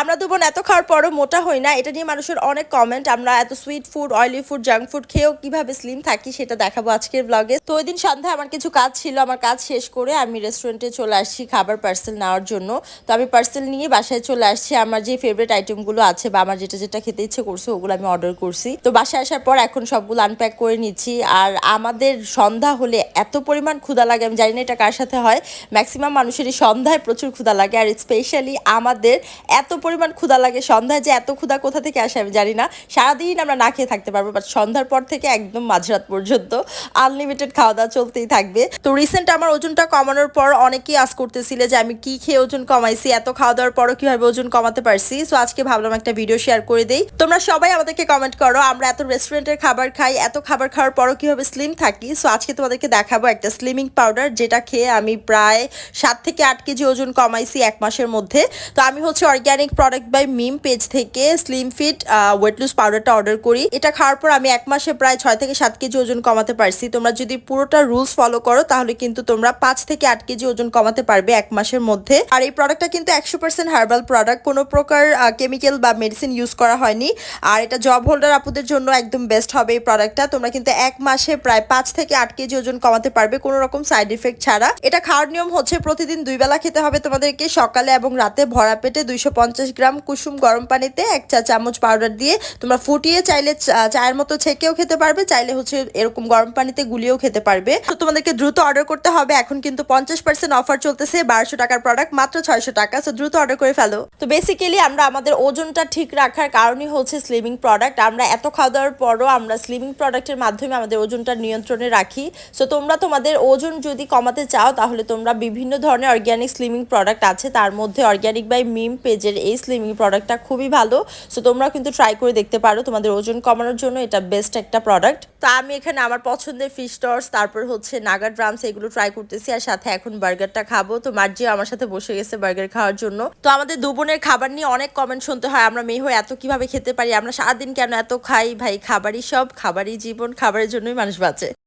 আমরা দুবোন এত খাওয়ার পরও মোটা হই না, এটা নিয়ে মানুষের অনেক কমেন্ট আমরা এত sweet food oily food junk food খেয়েও কীভাবে স্লিম থাকি সেটা দেখাবো আজকের ব্লগে তো ওই দিন সন্ধ্যায় আমার কিছু কাজ ছিল, আমার কাজ শেষ করে আমি রেস্টুরেন্টে চলে আসছি খাবার পার্সেল নেওয়ার জন্য। তো আমি পার্সেল নিয়ে বাসায় চলে আসছি, আমার যে ফেভারিট আইটেমগুলো আছে বা আমার যেটা যেটা খেতে ইচ্ছে করছে ওগুলো আমি অর্ডার করছি। তো বাসায় আসার পর এখন সবগুলো আনপ্যাক করে নিচ্ছি আর আমাদের সন্ধ্যা হলে এত পরিমাণ ক্ষুদা লাগে, আমি জানি না এটা কার সাথে হয় ম্যাক্সিমাম মানুষেরই সন্ধ্যায় প্রচুর ক্ষুদা লাগে আর স্পেশালি আমাদের এত পরিমাণ ক্ষুধা লাগে। সন্ধ্যায় যে এত ক্ষুধা কোথা থেকে আসে আমি জানি না। সারাদিন আমরা না খেয়ে থাকতে পারব বাট সন্ধ্যার পর থেকে একদম মাঝরাত পর্যন্ত আনলিমিটেড খাওয়া দাওয়া চলতেই থাকবে। তো রিসেন্ট আমার ওজনটা কমানোর পর অনেকেই আস করতেছিলে যে, আমি কি খেয়ে ওজন কমাইছি? এত খাওয়া দাওয়ার পরও কীভাবে ওজন কমাতে পারছি? সো আজকে ভাবলাম একটা ভিডিও শেয়ার করে দেই। তোমরা সবাই আমাদেরকে কমেন্ট করো, আমরা এত রেস্টুরেন্টের খাবার খাই, এত খাবার খাওয়ার পরও কীভাবে স্লিম থাকি? সো আজকে তোমাদেরকে দেখাবো একটা স্লিমিং পাউডার যেটা খেয়ে আমি প্রায় সাত থেকে আট কেজি ওজন কমাইছি এক মাসের মধ্যে। তো আমি হচ্ছে organic product by Mim page থেকে স্লিম ফিট ওয়েট লুজ পাউডারটা অর্ডার করি। এটা খাওয়ার পর আমি এক মাসে প্রায় ছয় থেকে সাত কেজি ওজন কমাতে পারছি। তোমরা যদি পুরোটা রুলস ফলো করো, তাহলে কিন্তু তোমরা পাঁচ থেকে আট কেজি ওজন কমাতে পারবে এক মাসের মধ্যে। আর এই প্রোডাক্টটা কিন্তু একশো পার্সেন্ট হার্বাল প্রোডাক্ট কোনো প্রকার কেমিক্যাল বা মেডিসিন ইউজ করা হয়নি। আর এটা জব হোল্ডার আপুদের জন্য একদম বেস্ট হবে এই প্রোডাক্টটা তোমরা কিন্তু এক মাসে প্রায় পাঁচ থেকে আট কেজি ওজন কমাতে পারবে কোনো রকম সাইড ইফেক্ট ছাড়া। এটা খাওয়ার নিয়ম হচ্ছে প্রতিদিন দুই বেলা খেতে হবে তোমাদেরকে। সকালে এবং রাতে ভরা পেটে দুইশো পঞ্চাশ পঞ্চাশ গ্রাম কুসুম গরম পানিতে এক চা চামচ পাউডার দিয়ে তোমরা ফুটিয়ে চাইলে চায়ের মতো ছেঁকেও খেতে পারবে, চাইলে হচ্ছে এরকম গরম পানিতে গুলিয়েও খেতে পারবে। তো তোমাদেরকে দ্রুত অর্ডার করতে হবে, এখন কিন্তু পঞ্চাশ পার্সেন্ট অফার চলতেছে, বারোশো টাকার প্রোডাক্ট মাত্র ছয়শো টাকা। তো দ্রুত অর্ডার করে ফেলো। তো বেসিক্যালি আমরা আমাদের ওজনটা ঠিক রাখার কারণই হচ্ছে স্লিমিং প্রোডাক্ট আমরা এত খাওয়া দাওয়ার পরও আমরা স্লিমিং প্রোডাক্টের মাধ্যমে আমাদের ওজনটা নিয়ন্ত্রণে রাখি। সো তোমরা তোমাদের ওজন যদি কমাতে চাও, তাহলে তোমরা বিভিন্ন ধরনের অর্গ্যানিক স্লিমিং প্রোডাক্ট আছে। তার মধ্যে অর্গ্যানিক বাই মিম পেজের এই স্লিমিং প্রোডাক্টটা খুবই ভালো। সো তোমরা কিন্তু ট্রাই করে দেখতে পারো তোমাদের ওজন কমানোর জন্য এটা বেস্ট একটা প্রোডাক্ট তো আমি এখানে আমার পছন্দের ফিশ টর্স তারপর হচ্ছে নাগা ড্রামস এগুলো ট্রাই করতেছি আর সাথে এখন বার্গারটা খাব। তো মার্জিও আমার সাথে বসে গেছে বার্গার খাওয়ার জন্য। তো আমাদের দু বোনের খাবার নিয়ে অনেক কমেন্ট শুনতে হয়, আমরা মেয়ে হয়ে এত কীভাবে খেতে পারি, আমরা সারাদিন কেন এত খাই? ভাই, খাবারই সব, খাবারই জীবন, খাবারের জন্যই মানুষ বাঁচে।